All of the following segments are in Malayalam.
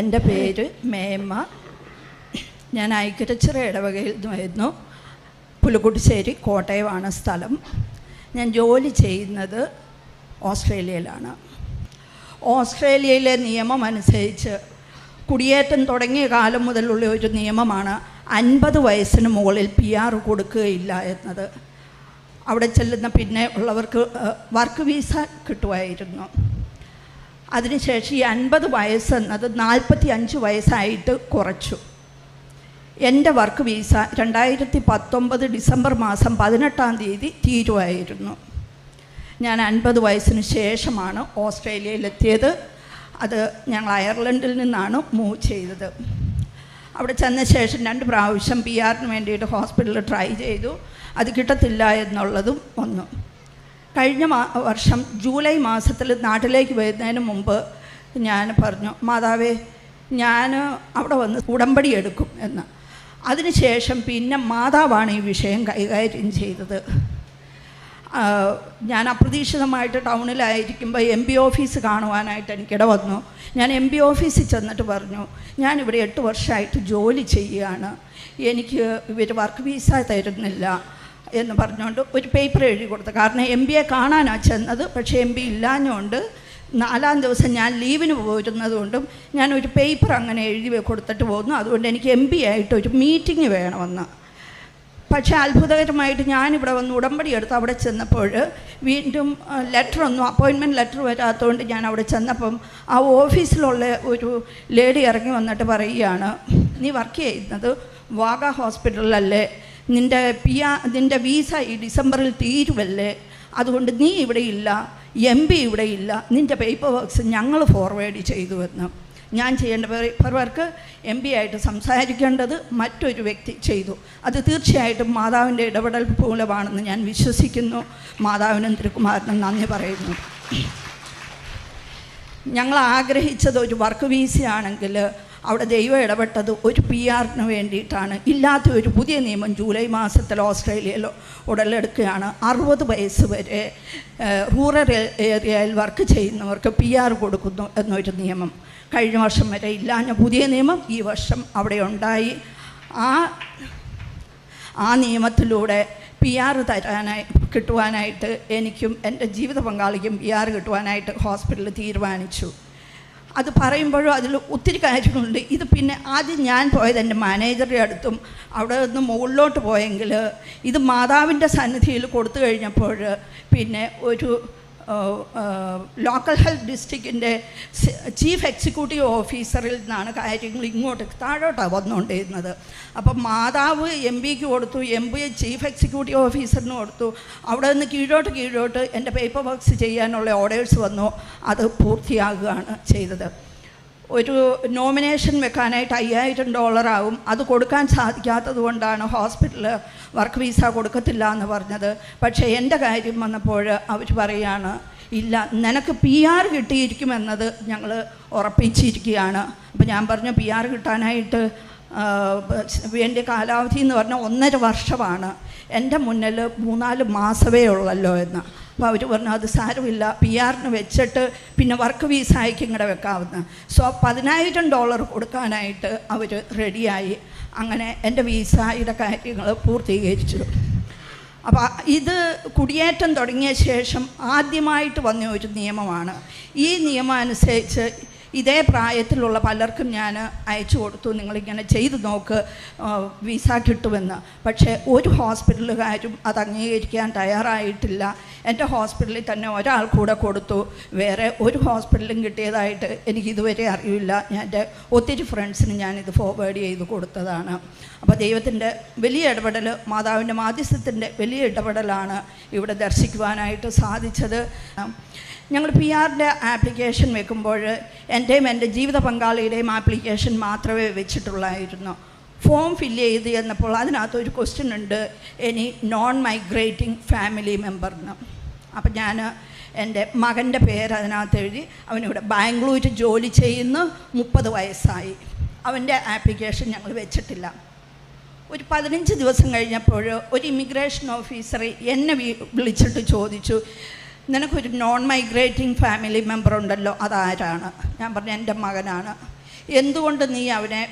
എന്റെ പേര് മേമ്മ ഞാൻ ഐക്യരച്ചിറ ഇടവകയിൽ നിന്നായിരുന്നു. പുലുക്കുട്ടിശ്ശേരി കോട്ടയമാണ് സ്ഥലം. ഞാൻ ജോലി ചെയ്യുന്നത് ഓസ്ട്രേലിയയിലാണ്. ഓസ്ട്രേലിയയിലെ നിയമം അനുസരിച്ച് കുടിയേറ്റം തുടങ്ങിയ കാലം മുതലുള്ള ഒരു നിയമമാണ് അൻപത് വയസ്സിന് മുകളിൽ പി ആർ കൊടുക്കുകയില്ല എന്നത്. അവിടെ ചെല്ലുന്ന പിന്നെ ഉള്ളവർക്ക് വർക്ക് വീസ കിട്ടുമായിരുന്നു. അതിനുശേഷം ഈ അൻപത് വയസ്സെന്നത് നാൽപ്പത്തി അഞ്ച് വയസ്സായിട്ട് കുറച്ചു. എന്റെ വർക്ക് വീസ രണ്ടായിരത്തി പത്തൊമ്പത് ഡിസംബർ മാസം പതിനെട്ടാം തീയതി തീരുമായിരുന്നു. ഞാൻ അൻപത് വയസ്സിന് ശേഷമാണ് ഓസ്ട്രേലിയയിലെത്തിയത്. അത് ഞങ്ങൾ അയർലൻഡിൽ നിന്നാണ് മൂവ് ചെയ്തത്. അവിടെ ചെന്ന ശേഷം രണ്ട് പ്രാവശ്യം പി ആറിന് വേണ്ടിയിട്ട് ഹോസ്പിറ്റലിൽ ട്രൈ ചെയ്തു. അത് കിട്ടത്തില്ല എന്നുള്ളതും വന്നു. കഴിഞ്ഞ വർഷം ജൂലൈ മാസത്തിൽ നാട്ടിലേക്ക് വരുന്നതിന് മുമ്പ് ഞാൻ പറഞ്ഞു മാതാവേ ഞാൻ അവിടെ വന്ന് ഉടമ്പടി എടുക്കും എന്ന്. അതിനുശേഷം പിന്നെ മാതാവാണ് ഈ വിഷയം കൈകാര്യം ചെയ്തത്. ഞാൻ അപ്രതീക്ഷിതമായിട്ട് ടൗണിലായിരിക്കുമ്പോൾ എം പി ഓഫീസ് കാണുവാനായിട്ട് എനിക്കിട വന്നു. ഞാൻ എം പി ഓഫീസിൽ ചെന്നിട്ട് പറഞ്ഞു ഞാനിവിടെ എട്ട് വർഷമായിട്ട് ജോലി ചെയ്യുകയാണ്. എനിക്ക് ഇവർ വർക്ക് വീസ തരുന്നില്ല. എന്ന് പറഞ്ഞുകൊണ്ട് ഒരു പേപ്പർ എഴുതി കൊടുത്തു. കാരണം എം ബിയെ കാണാനാണ് ചെന്നത്. പക്ഷേ എം ബി ഇല്ലാഞ്ഞുകൊണ്ട് നാലാം ദിവസം ഞാൻ ലീവിന് പോയിരുന്നതുകൊണ്ടും ഞാൻ ഒരു പേപ്പർ അങ്ങനെ എഴുതി കൊടുത്തിട്ട് പോകുന്നു അതുകൊണ്ട് എനിക്ക് എം ബി ആയിട്ട് ഒരു മീറ്റിംഗ് വേണമെന്ന്. പക്ഷേ അത്ഭുതകരമായിട്ട് ഞാനിവിടെ വന്ന് ഉടമ്പടി എടുത്ത് അവിടെ ചെന്നപ്പോൾ വീണ്ടും ലെറ്റർ ഒന്നും അപ്പോയിൻമെന്റ് ലെറ്റർ വരാത്തതുകൊണ്ട് ഞാൻ അവിടെ ചെന്നപ്പം ആ ഓഫീസിലുള്ള ഒരു ലേഡി ഇറങ്ങി വന്നിട്ട് പറയുകയാണ് നീ വർക്ക് ചെയ്യുന്നത് വാഗ ഹോസ്പിറ്റലിലല്ലേ നിന്റെ പി ആ നിന്റെ വീസ ഈ ഡിസംബറിൽ തീരുവല്ലേ? അതുകൊണ്ട് നീ ഇവിടെ ഇല്ല എം പി ഇവിടെ ഇല്ല നിന്റെ പേപ്പർ വർക്ക്സ് ഞങ്ങൾ ഫോർവേഡ് ചെയ്തു എന്ന് ഞാൻ ചെയ്യേണ്ട പേപ്പർ വർക്ക് എം പി ആയിട്ട് സംസാരിക്കേണ്ടത് മറ്റൊരു വ്യക്തി ചെയ്തു. അത് തീർച്ചയായിട്ടും മാതാവിന്റെ ഇടപെടൽ മൂലമാണെന്ന് ഞാൻ വിശ്വസിക്കുന്നു. മാതാവിനും തിരുക്കുമാരനും നന്ദി പറയുന്നു. ഞങ്ങൾ ആഗ്രഹിച്ചത് ഒരു വർക്ക് വീസയാണെങ്കിൽ അവിടെ ദൈവം ഇടപെട്ടത് ഒരു പി ആറിന് വേണ്ടിയിട്ടാണ്. ഇല്ലാത്ത ഒരു പുതിയ നിയമം ജൂലൈ മാസത്തിൽ ഓസ്ട്രേലിയയിൽ ഉടലെടുക്കുകയാണ്. അറുപത് വയസ്സ് വരെ റൂറൽ ഏരിയയിൽ വർക്ക് ചെയ്യുന്നവർക്ക് പി ആർ കൊടുക്കുന്നു എന്നൊരു നിയമം കഴിഞ്ഞ വർഷം വരെ ഇല്ലാഞ്ഞ പുതിയ നിയമം ഈ വർഷം അവിടെ ഉണ്ടായി. ആ ആ നിയമത്തിലൂടെ പി ആർ തരാനായി കിട്ടുവാനായിട്ട് എനിക്കും എന്റെ ജീവിത പങ്കാളിക്കും പി ആർ കിട്ടുവാനായിട്ട് ഹോസ്പിറ്റലിൽ തീരുമാനിച്ചു. അത് പറയുമ്പോഴും അതിൽ ഒത്തിരി കാര്യങ്ങളുണ്ട്. ഇത് പിന്നെ ആദ്യം ഞാൻ പോയത് എന്റെ മാനേജറുടെ അടുത്തും അവിടെ നിന്ന് മുകളിലോട്ട് പോയെങ്കിൽ ഇത് മാതാവിന്റെ സന്നിധിയിൽ കൊടുത്തു കഴിഞ്ഞപ്പോൾ പിന്നെ ഒരു ലോക്കൽ ഹെൽത്ത് ഡിസ്ട്രിക്റ്റിന്റെ ചീഫ് എക്സിക്യൂട്ടീവ് ഓഫീസറിൽ നിന്നാണ് കാര്യങ്ങൾ ഇങ്ങോട്ട് താഴോട്ടാണ് വന്നുകൊണ്ടിരുന്നത് അപ്പം മാതാവ് എം പിക്ക് കൊടുത്തു എം പി ചീഫ് എക്സിക്യൂട്ടീവ് ഓഫീസറിന് കൊടുത്തു. അവിടെ നിന്ന് കീഴോട്ട് കീഴോട്ട് എന്റെ പേപ്പർ വർക്ക്സ് ചെയ്യാനുള്ള ഓർഡേഴ്സ് വന്നു. അത് പൂർത്തിയാകുകയാണ് ചെയ്തത്. ഒരു നോമിനേഷൻ വെക്കാനായിട്ട് അയ്യായിരം ഡോളറാവും അത് കൊടുക്കാൻ സാധിക്കാത്തത് കൊണ്ടാണ് ഹോസ്പിറ്റലിൽ വർക്ക് വീസ കൊടുക്കത്തില്ല എന്ന് പറഞ്ഞത്. പക്ഷേ എന്റെ കാര്യം വന്നപ്പോൾ അവർ പറയാണ് ഇല്ല നിനക്ക് പി ആർ കിട്ടിയിരിക്കുമെന്നത് ഞങ്ങൾ ഉറപ്പിച്ചിരിക്കുകയാണ്. അപ്പോൾ ഞാൻ പറഞ്ഞു പി ആർ കിട്ടാനായിട്ട് വേണ്ട കാലാവധി എന്ന് പറഞ്ഞാൽ ഒന്നര വർഷമാണ്. എന്റെ മുന്നിൽ മൂന്നാൽ മാസമേ ഉള്ളല്ലോ എന്ന്. അപ്പോൾ അവർ പറഞ്ഞു അത് സാരമില്ല. പി ആറിന് വെച്ചിട്ട് പിന്നെ വർക്ക് വീസ അയക്കും ഇങ്ങടെ വെക്കാവുന്ന. സോ പതിനായിരം ഡോളർ കൊടുക്കാനായിട്ട് അവർ റെഡിയായി അങ്ങനെ എന്റെ വീസയുടെ കാര്യങ്ങൾ പൂർത്തീകരിച്ചു. അപ്പോൾ ഇത് കുടിയേറ്റം തുടങ്ങിയ ശേഷം ആദ്യമായിട്ട് വന്ന ഒരു നിയമമാണ്. ഈ നിയമം അനുസരിച്ച് ഇതേ പ്രായത്തിലുള്ള പലർക്കും ഞാൻ അയച്ചു കൊടുത്തു. നിങ്ങളിങ്ങനെ ചെയ്തു നോക്ക് വിസ കിട്ടുമെന്ന്. പക്ഷേ ഒരു ഹോസ്പിറ്റലുകാരും അത് അംഗീകരിക്കാൻ തയ്യാറായിട്ടില്ല. എന്റെ ഹോസ്പിറ്റലിൽ തന്നെ ഒരാൾ കൂടെ കൊടുത്തു. വേറെ ഒരു ഹോസ്പിറ്റലും കിട്ടിയതായിട്ട് എനിക്ക് ഇതുവരെ അറിയില്ല. ഞാൻ എന്റെ ഒത്തിരി ഫ്രണ്ട്സിന് ഞാനിത് ഫോർവേഡ് ചെയ്ത് കൊടുത്തതാണ്. അപ്പോൾ ദൈവത്തിന്റെ വലിയ ഇടപെടൽ മാതാവിന്റെ മാധ്യസ്ഥത്തിന്റെ വലിയ ഇടപെടലാണ് ഇവിടെ ദർശിക്കുവാനായിട്ട് സാധിച്ചത്. ഞങ്ങൾ പി ആറിന്റെ ആപ്ലിക്കേഷൻ വെക്കുമ്പോൾ എന്റെയും എന്റെ ജീവിത പങ്കാളിയുടെയും ആപ്ലിക്കേഷൻ മാത്രമേ വെച്ചിട്ടുള്ളായിരുന്നു. ഫോം ഫില്ല് ചെയ്ത് ചെന്നപ്പോൾ അതിനകത്ത് ഒരു ക്വസ്റ്റ്യൻ ഉണ്ട് എനി നോൺ മൈഗ്രേറ്റിംഗ് ഫാമിലി മെമ്പറിന് അപ്പം ഞാൻ എന്റെ മകന്റെ പേര് അതിനകത്ത് എഴുതി അവനിവിടെ ബാംഗ്ലൂരിൽ ജോലി ചെയ്യുന്നു മുപ്പത് വയസ്സായി. അവന്റെ ആപ്ലിക്കേഷൻ ഞങ്ങൾ വെച്ചിട്ടില്ല. ഒരു പതിനഞ്ച് ദിവസം കഴിഞ്ഞപ്പോൾ ഒരു ഇമിഗ്രേഷൻ ഓഫീസർ എന്നെ വിളിച്ചിട്ട് ചോദിച്ചു നിനക്കൊരു നോൺ മൈഗ്രേറ്റിംഗ് ഫാമിലി മെമ്പർ ഉണ്ടല്ലോ അതാരാണ്? ഞാൻ പറഞ്ഞു എന്റെ മകനാണ്. എന്തുകൊണ്ട് നീ അവനെ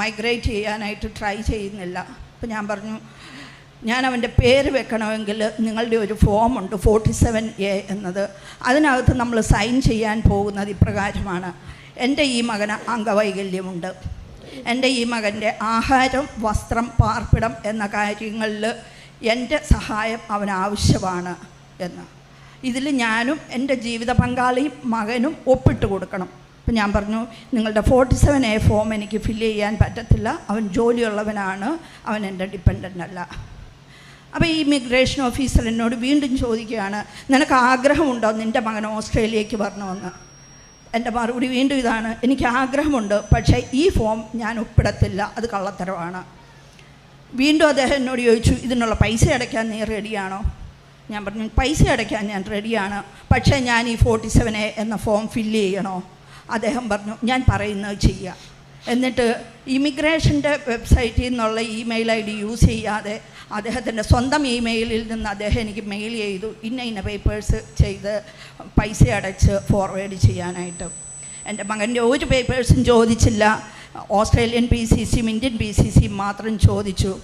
മൈഗ്രേറ്റ് ചെയ്യാനായിട്ട് ട്രൈ ചെയ്യുന്നില്ല? അപ്പം ഞാൻ പറഞ്ഞു ഞാൻ അവന്റെ പേര് വെക്കണമെങ്കിൽ നിങ്ങളുടെ ഒരു ഫോമുണ്ട് ഫോർട്ടി സെവൻ എ എന്നത്. അതിനകത്ത് നമ്മൾ സൈൻ ചെയ്യാൻ പോകുന്നത് ഇപ്രകാരമാണ്. എന്റെ ഈ മകന് അംഗവൈകല്യമുണ്ട്. എന്റെ ഈ മകന്റെ ആഹാരം വസ്ത്രം പാർപ്പിടം എന്ന കാര്യങ്ങളിൽ എന്റെ സഹായം അവന് ആവശ്യമാണ് എന്ന്. ഇതിൽ ഞാനും എന്റെ ജീവിത പങ്കാളിയും മകനും ഒപ്പിട്ട് കൊടുക്കണം. അപ്പം ഞാൻ പറഞ്ഞു നിങ്ങളുടെ ഫോർട്ടി സെവൻ എ ഫോം എനിക്ക് ഫില്ല് ചെയ്യാൻ പറ്റത്തില്ല. അവൻ ജോലിയുള്ളവനാണ്. അവൻ എന്റെ ഡിപ്പെൻഡന്റ് അല്ല. അപ്പോൾ ഈ ഇമിഗ്രേഷൻ ഓഫീസർ എന്നോട് വീണ്ടും ചോദിക്കുകയാണ് നിനക്ക് ആഗ്രഹമുണ്ടോ നിന്റെ മകൻ ഓസ്ട്രേലിയക്ക് വരണമെന്ന്? എന്റെ മറുപടി വീണ്ടും ഇതാണ് എനിക്ക് ആഗ്രഹമുണ്ട് പക്ഷേ ഈ ഫോം ഞാൻ ഒപ്പിടത്തില്ല. അത് കള്ളത്തരമാണ്. വീണ്ടും അദ്ദേഹം എന്നോട് ചോദിച്ചു ഇതിനുള്ള പൈസ അടയ്ക്കാൻ നീ റെഡിയാണോ ഞാൻ പറഞ്ഞു പൈസ അടയ്ക്കാൻ ഞാൻ റെഡിയാണ് പക്ഷേ ഞാൻ ഈ ഫോർട്ടി സെവൻ എ എന്ന ഫോം ഫില്ല് ചെയ്യണോ? അദ്ദേഹം പറഞ്ഞു ഞാൻ പറയുന്നത് ചെയ്യുക എന്നിട്ട് ഇമിഗ്രേഷന്റെ വെബ്സൈറ്റിൽ നിന്നുള്ള ഇമെയിൽ ഐ ഡി യൂസ് ചെയ്യാതെ അദ്ദേഹത്തിന്റെ സ്വന്തം ഇമെയിലിൽ നിന്ന് അദ്ദേഹം എനിക്ക് മെയിൽ ചെയ്തു. ഇന്ന ഇന്ന പേപ്പേഴ്സ് ചെയ്ത് പൈസ അടച്ച് ഫോർവേഡ് ചെയ്യാനായിട്ട്. എന്റെ മകന്റെ ഒരു പേപ്പേഴ്സും ചോദിച്ചില്ല. ഓസ്ട്രേലിയൻ പി സി സിയും ഇന്ത്യൻ പി സി സിയും മാത്രം ചോദിച്ചു.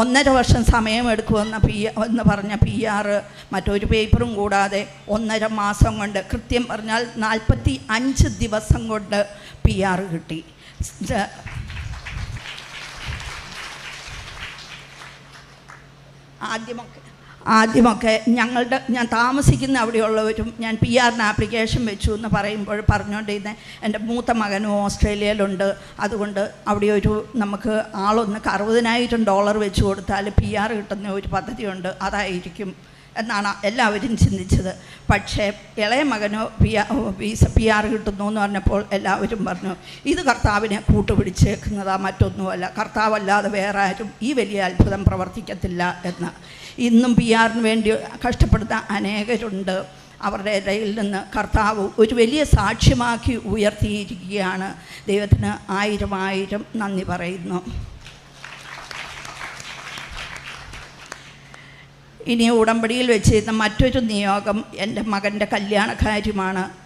ഒന്നര വർഷം സമയമെടുക്കുമെന്ന പി എന്ന് പറഞ്ഞ പി ആർ മറ്റൊരു പേപ്പറും കൂടാതെ ഒന്നര മാസം കൊണ്ട് കൃത്യം പറഞ്ഞാൽ നാൽപ്പത്തി അഞ്ച് ദിവസം കൊണ്ട് പി ആർ കിട്ടി. ആദ്യമൊക്കെ ആദ്യമൊക്കെ ഞങ്ങളുടെ ഞാൻ താമസിക്കുന്ന അവിടെയുള്ളവരും ഞാൻ പി ആറിന് ആപ്ലിക്കേഷൻ വെച്ചു എന്ന് പറയുമ്പോൾ പറഞ്ഞുകൊണ്ടിരുന്ന എന്റെ മൂത്ത മകനും ഓസ്ട്രേലിയയിലുണ്ട്. അതുകൊണ്ട് അവിടെ ഒരു നമുക്ക് ആളൊന്ന് അറുപതിനായിരം ഡോളർ വെച്ച് കൊടുത്താൽ പി ആർ കിട്ടുന്ന ഒരു പദ്ധതിയുണ്ട്. അതായിരിക്കും. എന്നാണ് എല്ലാവരും ചിന്തിച്ചത്. പക്ഷേ ഇളയ മകനോ പി വീസ പി ആർ കിട്ടുന്നു എന്ന് പറഞ്ഞപ്പോൾ എല്ലാവരും പറഞ്ഞു ഇത് കർത്താവിനെ കൂട്ടുപിടിച്ചേക്കുന്നതാ മറ്റൊന്നുമല്ല. കർത്താവല്ലാതെ വേറെ ആരും ഈ വലിയ അത്ഭുതം പ്രവർത്തിക്കത്തില്ല എന്ന്. ഇന്നും പി ആറിന് വേണ്ടി കഷ്ടപ്പെടുന്ന അനേകരുണ്ട്. അവരുടെ ഇടയിൽ നിന്ന് കർത്താവ് ഒരു വലിയ സാക്ഷ്യമാക്കി ഉയർത്തിയിരിക്കുകയാണ്. ദൈവത്തിന് ആയിരം ആയിരം നന്ദി പറയുന്നു. ഇനി ഉടമ്പടിയിൽ വെച്ചിരുന്ന മറ്റൊരു നിയോഗം എന്റെ മകന്റെ കല്യാണ കാര്യമാണ്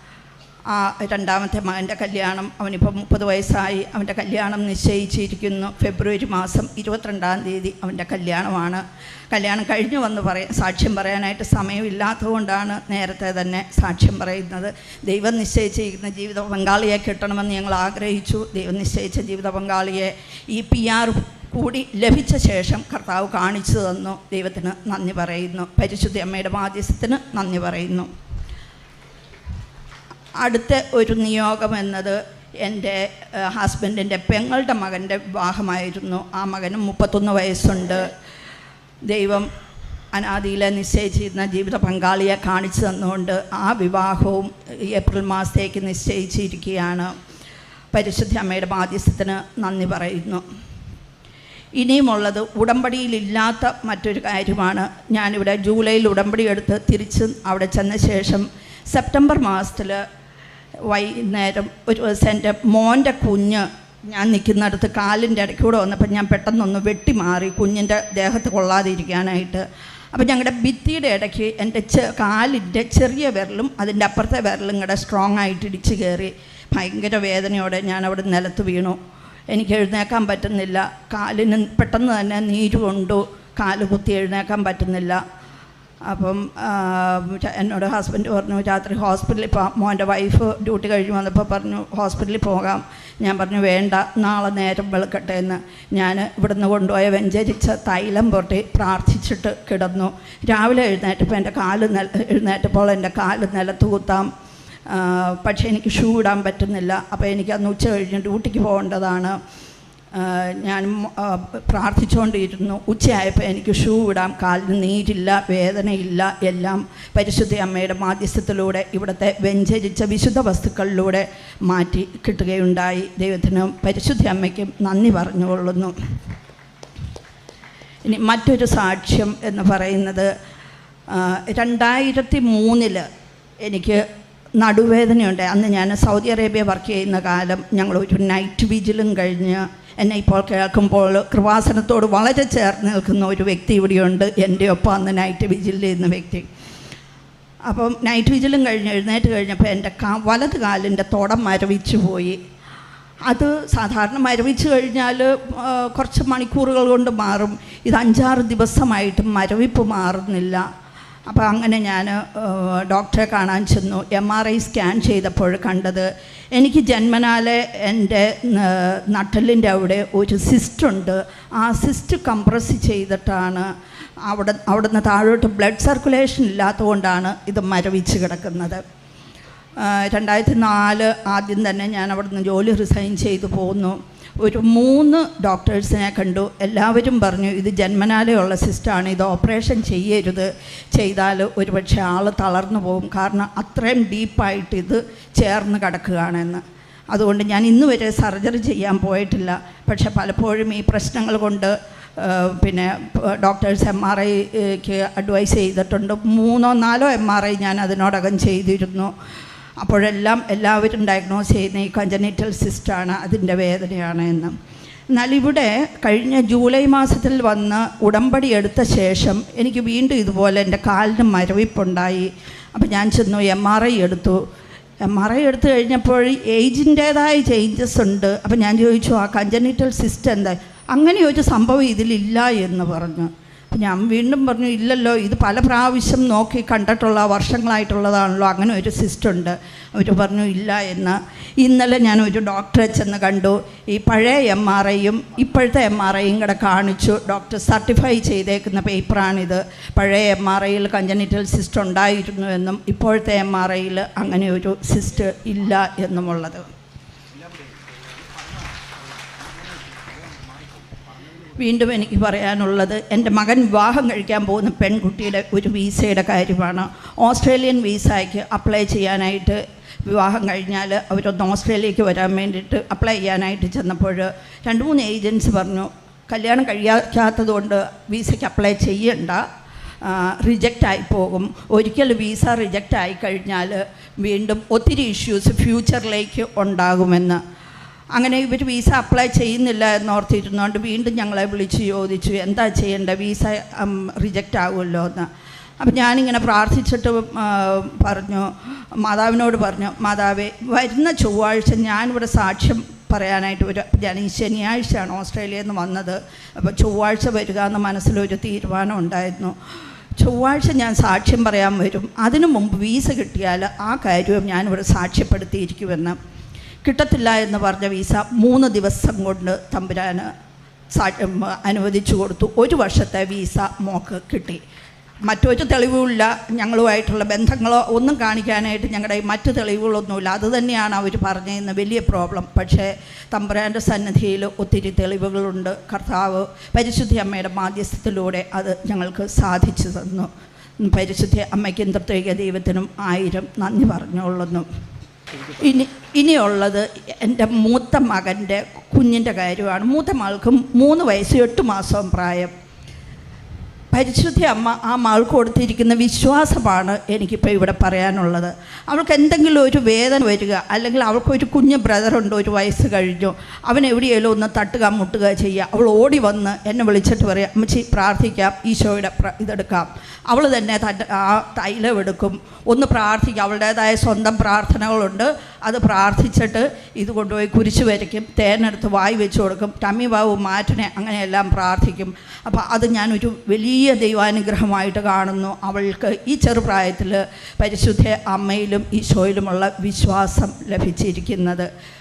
ആ രണ്ടാമത്തെ മകന്റെ കല്യാണം അവനിപ്പോൾ മുപ്പത് വയസ്സായി. അവന്റെ കല്യാണം നിശ്ചയിച്ചിരിക്കുന്നു. ഫെബ്രുവരി മാസം ഇരുപത്തിരണ്ടാം തീയതി അവന്റെ കല്യാണമാണ്. കല്യാണം കഴിഞ്ഞു വന്ന് പറയാൻ സാക്ഷ്യം പറയാനായിട്ട് സമയമില്ലാത്തതുകൊണ്ടാണ് നേരത്തെ തന്നെ സാക്ഷ്യം പറയുന്നത്. ദൈവം നിശ്ചയിച്ചിരിക്കുന്ന ജീവിത പങ്കാളിയെ കിട്ടണമെന്ന് ഞങ്ങൾ ആഗ്രഹിച്ചു. ദൈവം നിശ്ചയിച്ച ജീവിത പങ്കാളിയെ ഈ പി ആർ കൂടി ലഭിച്ച ശേഷം കർത്താവ് കാണിച്ചു തന്നു. ദൈവത്തിന് നന്ദി പറയുന്നു. പരിശുദ്ധ അമ്മയുടെ മാധ്യസ്ഥത്തിന് നന്ദി പറയുന്നു. അടുത്ത ഒരു നിയോഗം എന്നത് എന്റെ ഹസ്ബൻഡിന്റെ പെങ്ങളുടെ മകന്റെ വിവാഹമായിരുന്നു. ആ മകനും മുപ്പത്തൊന്ന് വയസ്സുണ്ട്. ദൈവം അനാദിയിലെ നിശ്ചയിച്ചിരുന്ന ജീവിത പങ്കാളിയെ കാണിച്ചു തന്നുകൊണ്ട് ആ വിവാഹവും ഏപ്രിൽ മാസത്തേക്ക് നിശ്ചയിച്ചിരിക്കുകയാണ്. പരിശുദ്ധ അമ്മയുടെ മാധ്യസ്ഥത്തിന് നന്ദി പറയുന്നു. ഇനിയുമുള്ളത് ഉടമ്പടിയിലില്ലാത്ത മറ്റൊരു കാര്യമാണ്. ഞാനിവിടെ ജൂലൈയിൽ ഉടമ്പടി എടുത്ത് തിരിച്ച് അവിടെ ചെന്ന ശേഷം സെപ്റ്റംബർ മാസത്തിൽ വൈകുന്നേരം ഒരു ദിവസം എന്റെ മോന്റെ കുഞ്ഞ് ഞാൻ നിൽക്കുന്നിടത്ത് കാലിന്റെ ഇടയ്ക്കൂടെ വന്നപ്പോൾ ഞാൻ പെട്ടെന്നൊന്ന് വെട്ടി മാറി കുഞ്ഞിന്റെ ദേഹത്ത് കൊള്ളാതിരിക്കാനായിട്ട്. അപ്പോൾ ഞങ്ങളുടെ ഭിത്തിയുടെ ഇടയ്ക്ക് എന്റെ ചെ കാലിന്റെ ചെറിയ വിരലും അതിന്റെ അപ്പുറത്തെ വിരലും കൂടെ സ്ട്രോങ് ആയിട്ട് ഇടിച്ച് കയറി. ഭയങ്കര വേദനയോടെ ഞാൻ അവിടെ നിലത്ത് വീണു. എനിക്ക് എഴുന്നേക്കാൻ പറ്റുന്നില്ല. കാലിന് പെട്ടെന്ന് തന്നെ നീര് കൊണ്ടു കാൽ കുത്തി എഴുന്നേക്കാൻ പറ്റുന്നില്ല. അപ്പം എന്നോട് ഹസ്ബൻഡ് പറഞ്ഞു രാത്രി ഹോസ്പിറ്റലിൽ പോകാം മോന്റെ വൈഫ് ഡ്യൂട്ടി കഴിഞ്ഞ് വന്നപ്പോൾ പറഞ്ഞു ഹോസ്പിറ്റലിൽ പോകാം. ഞാൻ പറഞ്ഞു വേണ്ട നാളെ നേരം വെളുക്കട്ടെ എന്ന്. ഞാൻ ഇവിടുന്ന് കൊണ്ടുപോയ വെഞ്ചരിച്ച തൈലം പൊട്ടി പ്രാർത്ഥിച്ചിട്ട് കിടന്നു. രാവിലെ എഴുന്നേറ്റപ്പോൾ എന്റെ കാൽ നില എഴുന്നേറ്റപ്പോൾ എന്റെ കാൽ നിലത്ത് കുത്താം. പക്ഷേ എനിക്ക് ഷൂ ഇടാൻ പറ്റുന്നില്ല. അപ്പോൾ എനിക്ക് അന്ന് ഉച്ച കഴിഞ്ഞ് ഡ്യൂട്ടിക്ക് പോകേണ്ടതാണ്. ഞാൻ പ്രാർത്ഥിച്ചുകൊണ്ടിരുന്നു. ഉച്ചയായപ്പോൾ എനിക്ക് ഷൂ ഇടാം കാലിന് നീരില്ല വേദനയില്ല. എല്ലാം പരിശുദ്ധ അമ്മയുടെ മാധ്യസ്ഥത്തിലൂടെ ഇവിടുത്തെ വ്യഞ്ചരിച്ച വിശുദ്ധ വസ്തുക്കളിലൂടെ മാറ്റി കിട്ടുകയുണ്ടായി. ദൈവത്തിനും പരിശുദ്ധ അമ്മയ്ക്കും നന്ദി പറഞ്ഞുകൊള്ളുന്നു. ഇനി മറ്റൊരു സാക്ഷ്യം എന്ന് പറയുന്നത് രണ്ടായിരത്തി മൂന്നിൽ എനിക്ക് നടുവേദനയുണ്ട്. അന്ന് ഞാൻ സൗദി അറേബ്യ വർക്ക് ചെയ്യുന്ന കാലം ഞങ്ങൾ ഒരു നൈറ്റ് വിജിലും കഴിഞ്ഞ് എന്നെ ഇപ്പോൾ കേൾക്കുമ്പോൾ കൃപാസനത്തോട് വളരെ ചേർന്ന് നിൽക്കുന്ന ഒരു വ്യക്തി ഇവിടെയുണ്ട്. എന്റെ ഒപ്പം അന്ന് നൈറ്റ് വിജിലിൽ ഇരുന്ന വ്യക്തി. അപ്പം നൈറ്റ് വിജിലും കഴിഞ്ഞ് എഴുന്നേറ്റ് കഴിഞ്ഞപ്പോൾ എന്റെ കാ വലത് കാലിന്റെ തുടം മരവിച്ചു പോയി. അത് സാധാരണ മരവിച്ച് കഴിഞ്ഞാൽ കുറച്ച് മണിക്കൂറുകൾ കൊണ്ട് മാറും. ഇത് അഞ്ചാറ് ദിവസമായിട്ടും മരവിപ്പ് മാറുന്നില്ല. അപ്പോൾ അങ്ങനെ ഞാൻ ഡോക്ടറെ കാണാൻ ചെന്നു. എം ആർ ഐ സ്കാൻ ചെയ്തപ്പോൾ കണ്ടത് എനിക്ക് ജന്മനാലെ എന്റെ നട്ടലിന്റെ അവിടെ ഒരു സിസ്റ്റുണ്ട് ആ സിസ്റ്റ് കംപ്രസ് ചെയ്തിട്ടാണ് അവിടെ അവിടുന്ന് താഴോട്ട് ബ്ലഡ് സർക്കുലേഷൻ ഇല്ലാത്തതുകൊണ്ടാണ് ഇത് മരവിച്ച് കിടക്കുന്നത്. രണ്ടായിരത്തി നാല് ആദ്യം തന്നെ ഞാൻ അവിടുന്ന് ജോലി റിസൈൻ ചെയ്ത് പോന്നു. ഒരു മൂന്ന് ഡോക്ടേഴ്സിനെ കണ്ടു. എല്ലാവരും പറഞ്ഞു ഇത് ജന്മനാലയുള്ള സിസ്റ്റാണ് ഇത് ഓപ്പറേഷൻ ചെയ്യരുത്. ചെയ്താൽ ഒരുപക്ഷെ ആൾ തളർന്നു പോകും. കാരണം അത്രയും ഡീപ്പായിട്ട് ഇത് ചേർന്ന് കിടക്കുകയാണെന്ന്. അതുകൊണ്ട് ഞാൻ ഇന്ന് വരെ സർജറി ചെയ്യാൻ പോയിട്ടില്ല. പക്ഷെ പലപ്പോഴും ഈ പ്രശ്നങ്ങൾ കൊണ്ട് പിന്നെ ഡോക്ടേഴ്സ് എം ആർ ഐക്ക് അഡ്വൈസ് ചെയ്തിട്ടുണ്ട്. മൂന്നോ നാലോ എം ആർ ഐ ഞാൻ അതിനോടകം ചെയ്തിരുന്നു. അപ്പോഴെല്ലാം എല്ലാവരും ഡയഗ്നോസ് ചെയ്യുന്ന ഈ കഞ്ചനിറ്റൽ സിസ്റ്റാണ് അതിന്റെ വേദനയാണ് എന്ന്. എന്നാൽ ഇവിടെ കഴിഞ്ഞ ജൂലൈ മാസത്തിൽ വന്ന് ഉടമ്പടി എടുത്ത ശേഷം എനിക്ക് വീണ്ടും ഇതുപോലെ എന്റെ കാലിന് മരവിപ്പുണ്ടായി. അപ്പോൾ ഞാൻ ചെന്നു എം ആർ ഐ എടുത്തു. എം ആർ ഐ എടുത്തു കഴിഞ്ഞപ്പോൾ ഏജിന്റേതായ ചേഞ്ചസ് ഉണ്ട്. അപ്പോൾ ഞാൻ ചോദിച്ചു ആ കഞ്ചനിറ്റൽ സിസ്റ്റം എന്താ? അങ്ങനെ ഒരു സംഭവം ഇതിലില്ല എന്ന് പറഞ്ഞു. ഞാൻ വീണ്ടും പറഞ്ഞു ഇല്ലല്ലോ ഇത് പല പ്രാവശ്യം നോക്കി കണ്ടിട്ടുള്ള വർഷങ്ങളായിട്ടുള്ളതാണല്ലോ. അങ്ങനെ ഒരു സിസ്റ്റം ഉണ്ട്. അവർ പറഞ്ഞു ഇല്ല എന്ന്. ഇന്നലെ ഞാൻ ഒരു ഡോക്ടറെ ചെന്ന് കണ്ടു. ഈ പഴയ എം ആർ ഐയും ഇപ്പോഴത്തെ എം ആർ ഐയും കൂടെ കാണിച്ചു. ഡോക്ടർ സർട്ടിഫൈ ചെയ്തേക്കുന്ന പേപ്പറാണിത്. പഴയ എം ആർ ഐയിൽ കഞ്ചനിറ്റൽ സിസ്റ്റ് ഉണ്ടായിരുന്നു എന്നും ഇപ്പോഴത്തെ എം ആർ ഐയിൽ അങ്ങനെ ഒരു സിസ്റ്റ് ഇല്ല എന്നുമുള്ളത്. വീണ്ടും എനിക്ക് പറയാനുള്ളത് എന്റെ മകൻ വിവാഹം കഴിക്കാൻ പോകുന്ന പെൺകുട്ടിയുടെ ഒരു വീസയുടെ കാര്യമാണ്. ഓസ്ട്രേലിയൻ വീസയ്ക്ക് അപ്ലൈ ചെയ്യാനായിട്ട് വിവാഹം കഴിഞ്ഞാൽ അവരൊന്ന് ഓസ്ട്രേലിയക്ക് വരാൻ വേണ്ടിയിട്ട് അപ്ലൈ ചെയ്യാനായിട്ട് ചെന്നപ്പോൾ രണ്ട് മൂന്ന് ഏജൻസ് പറഞ്ഞു കല്യാണം കഴിയാത്തത് കൊണ്ട് വീസയ്ക്ക് അപ്ലൈ ചെയ്യണ്ട റിജക്റ്റ് ആയി പോകും. ഒരിക്കൽ വീസ റിജക്റ്റ് ആയി കഴിഞ്ഞാൽ വീണ്ടും ഒത്തിരി ഇഷ്യൂസ് ഫ്യൂച്ചറിലേക്ക് ഉണ്ടാകുമെന്ന്. അങ്ങനെ ഇവർ വീസ അപ്ലൈ ചെയ്യുന്നില്ല എന്നോർത്തിരുന്നുകൊണ്ട് വീണ്ടും ഞങ്ങളെ വിളിച്ച് ചോദിച്ചു എന്താ ചെയ്യേണ്ട? വീസ റിജക്റ്റ് ആകുമല്ലോ എന്ന്. അപ്പം ഞാനിങ്ങനെ പ്രാർത്ഥിച്ചിട്ട് പറഞ്ഞു മാതാവിനോട് പറഞ്ഞു മാതാവേ വരുന്ന ചൊവ്വാഴ്ച ഞാനിവിടെ സാക്ഷ്യം പറയാനായിട്ട് ഒരു ഞാൻ ഈ ശനിയാഴ്ചയാണ് ഓസ്ട്രേലിയയിൽ നിന്ന് വന്നത്. അപ്പോൾ ചൊവ്വാഴ്ച വരിക എന്ന മനസ്സിലൊരു തീരുമാനം ഉണ്ടായിരുന്നു. ചൊവ്വാഴ്ച ഞാൻ സാക്ഷ്യം പറയാൻ വരും. അതിനു മുമ്പ് വീസ കിട്ടിയാൽ ആ കാര്യവും ഞാനിവിടെ സാക്ഷ്യപ്പെടുത്തിയിരിക്കുമെന്ന്. കിട്ടത്തില്ല എന്ന് പറഞ്ഞ വിസ മൂന്ന് ദിവസം കൊണ്ട് തമ്പുരാന് അനുവദിച്ചു കൊടുത്തു. ഒരു വർഷത്തെ വിസ മോക്ക് കിട്ടി. മറ്റൊരു തെളിവുമില്ല. ഞങ്ങളുമായിട്ടുള്ള ബന്ധങ്ങളോ ഒന്നും കാണിക്കാനായിട്ട് ഞങ്ങളുടെ മറ്റ് തെളിവുകളൊന്നുമില്ല. അതുതന്നെയാണ് അവർ പറഞ്ഞിരുന്ന വലിയ പ്രോബ്ലം പക്ഷേ തമ്പുരാന്റെ സന്നിധിയിൽ ഒത്തിരി തെളിവുകളുണ്ട്. കർത്താവ് പരിശുദ്ധി അമ്മയുടെ മാധ്യസ്ഥത്തിലൂടെ അത് ഞങ്ങൾക്ക് സാധിച്ചു തന്നു. പരിശുദ്ധി അമ്മയ്ക്കും പ്രത്യേക ദൈവത്തിനും ആയിരം നന്ദി പറഞ്ഞുകൊള്ളുന്നു. ഇനി ഇനിയുള്ളത് എന്റെ മൂത്ത മകന്റെ കുഞ്ഞിന്റെ കാര്യമാണ്. മൂത്ത മകൾക്ക് മൂന്ന് വയസ്സ് എട്ട് മാസം പ്രായം. പരിശുദ്ധി അമ്മ ആ മകൾക്ക് കൊടുത്തിരിക്കുന്ന വിശ്വാസമാണ് എനിക്കിപ്പോൾ ഇവിടെ പറയാനുള്ളത്. അവൾക്ക് എന്തെങ്കിലും ഒരു വേദന വരിക അല്ലെങ്കിൽ അവൾക്കൊരു കുഞ്ഞ് ബ്രദറുണ്ട് ഒരു വയസ്സ് കഴിഞ്ഞു അവൻ എവിടെയെങ്കിലും ഒന്ന് തട്ടുക മുട്ടുക ചെയ്യുക അവൾ ഓടി വന്ന് എന്നെ വിളിച്ചിട്ട് പറയാം അമ്മച്ചി പ്രാർത്ഥിക്കാം ഈശോയുടെ ഇതെടുക്കാം. അവൾ തന്നെ തന്റെ ആ തൈലം എടുക്കും. ഒന്ന് പ്രാർത്ഥിക്കുക. അവളുടേതായ സ്വന്തം പ്രാർത്ഥനകളുണ്ട്. അത് പ്രാർത്ഥിച്ചിട്ട് ഇത് കൊണ്ടുപോയി കുരിശ് വരയ്ക്കും തേനെടുത്ത് വായി വെച്ച് കൊടുക്കും ടമ്മി ബാബു മാറ്റിനെ അങ്ങനെയെല്ലാം പ്രാർത്ഥിക്കും. അപ്പോൾ അത് ഞാനൊരു വലിയ ദൈവാനുഗ്രഹമായിട്ട് കാണുന്നു. അവൾക്ക് ഈ ചെറുപ്രായത്തിൽ പരിശുദ്ധ അമ്മയിലും ഈശോയിലുമുള്ള വിശ്വാസം ലഭിച്ചിരിക്കുന്നത്.